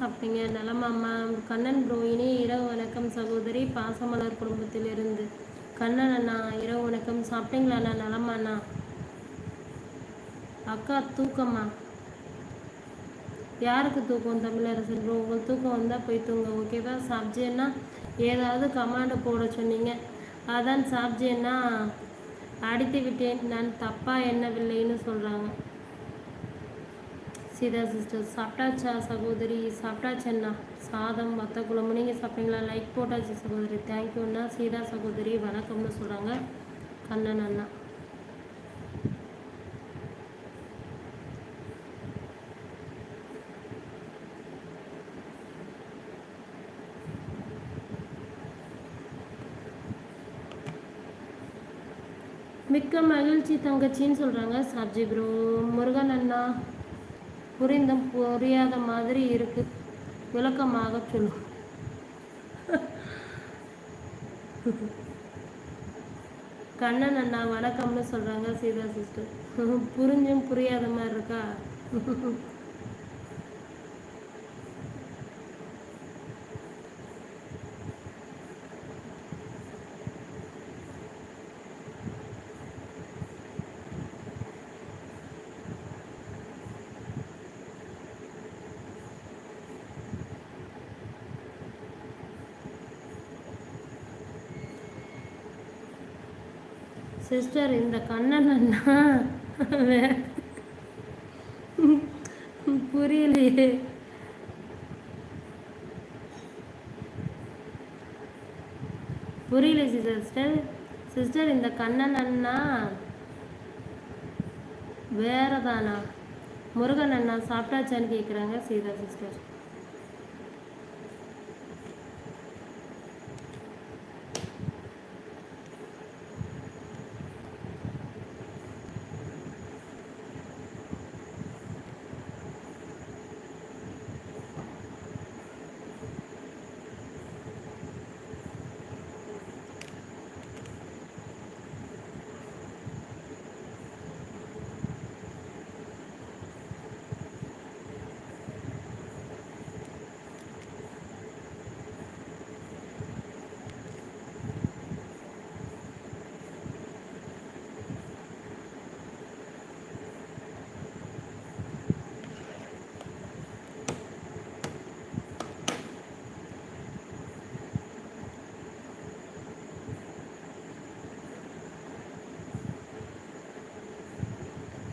சாப்பிட்டீங்க? நலமாம்மா. கண்ணன் ப்ரோ இரவு வணக்கம். சகோதரி பாசமலர் குடும்பத்திலிருந்து. கண்ணன் அண்ணா இரவு வணக்கம். சாப்பிட்டீங்களா அண்ணா? நலமாண்ணா அக்கா தூக்கம்மா. யாருக்கு தூக்கம் தமிழரசன் ப்ரோ உங்களுக்கு தூக்கம் வந்தால் போய் தூங்க ஓகேவா சாப்ஜின்னா ஏதாவது கமாண்டை போட சொன்னீங்க. அதான் சாப்ஜின்னா அடித்து விட்டேன். நான் தப்பாக எண்ணவில்லைன்னு சொல்கிறாங்க சீதா சிஸ்டர். சாப்பிட்டாச்சா சகோதரி? சாப்பிட்டாச்சண்ணா சாதம் மற்ற குழம்பு. நீங்கள் சாப்பிட்டீங்களா? லைக் போட்டாச்சு சகோதரி. தேங்க்யூண்ணா சீதா சகோதரி வணக்கம்னு சொல்கிறாங்க கண்ணன் அண்ணா. மிக்க மகிழ்ச்சி தங்கச்சின்னு சொல்கிறாங்க சார்ஜி ப்ரோ முருகன் அண்ணா. புரிந்த புரியாத மாதிரி இருக்கு. விளக்கமாக சொல்லும் கண்ணன் அண்ணா வணக்கம்னு சொல்கிறாங்க சீதா சிஸ்டர் புரிஞ்சும் புரியாத மாதிரி இருக்கா? சிஸ்டர் இந்த கண்ணன் அண்ணா புரியலையே. புரியல சிஸ்டர். சிஸ்டர் இந்த கண்ணன் அண்ணா வேறதானா? முருகன் அண்ணா சாப்பிட்டாச்சான்னு கேட்குறாங்க சீதா சிஸ்டர்.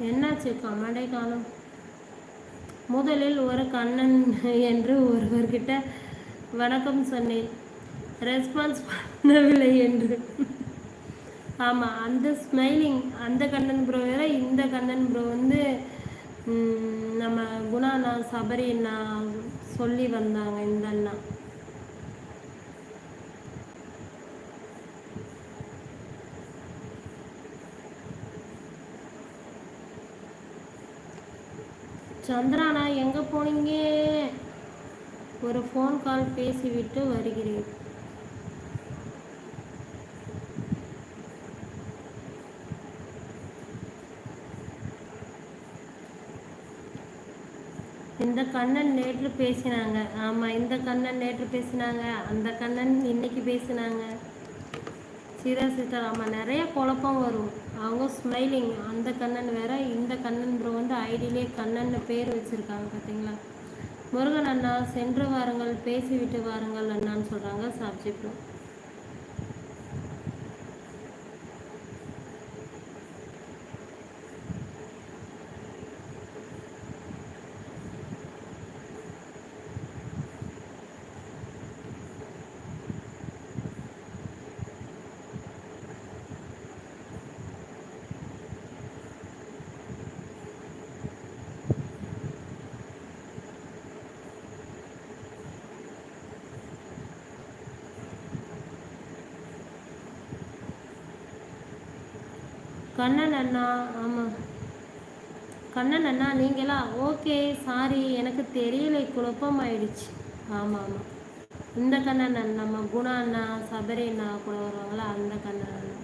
என்னாச்சு கமடை காலம்? முதலில் ஒரு கண்ணன் என்று ஒருவர்கிட்ட வணக்கம் சொன்னேன். ரெஸ்பான்ஸ் பண்ணவில்லை என்று. ஆமாம் அந்த ஸ்மைலிங் அந்த கண்ணன் ப்ரோ வேற இந்த கண்ணன் ப்ரோ வந்து நம்ம குணாண்ணா சபரின்னா சொல்லி வந்தாங்க இந்த அண்ணா. சந்திரானா எங்கே போனீங்க? ஒரு ஃபோன் கால் பேசிவிட்டு வருகிறேன். இந்த கண்ணன் நேற்று பேசினாங்க. ஆமாம் இந்த கண்ணன் நேற்று பேசினாங்க. அந்த கண்ணன் இன்னைக்கு பேசினாங்க. சீரா சிஸ்டர் ஆமாம் நிறைய குழப்பம் வரும். அவங்க ஸ்மைலிங் அந்த கண்ணன் வேற இந்த கண்ணன் ப்ரோ வந்து ஐடியிலே கண்ணன் பேர் வச்சுருக்காங்க பார்த்தீங்களா முருகன் அண்ணா சென்று வாருங்கள் பேசிவிட்டு வாருங்கள் அண்ணான்னு சொல்கிறாங்க சாப்ஜி கண்ணன் அண்ணா ஆமாம் கண்ணன் அண்ணா நீங்களா? ஓகே சாரி எனக்கு தெரியலை குழப்பம் ஆயிடுச்சு ஆமாம் ஆமாம் இந்த கண்ணன் அண்ணா நம்ம குணா அண்ணா சபரி அண்ணா கூட வருவாங்களா? அந்த கண்ணன் அண்ணா.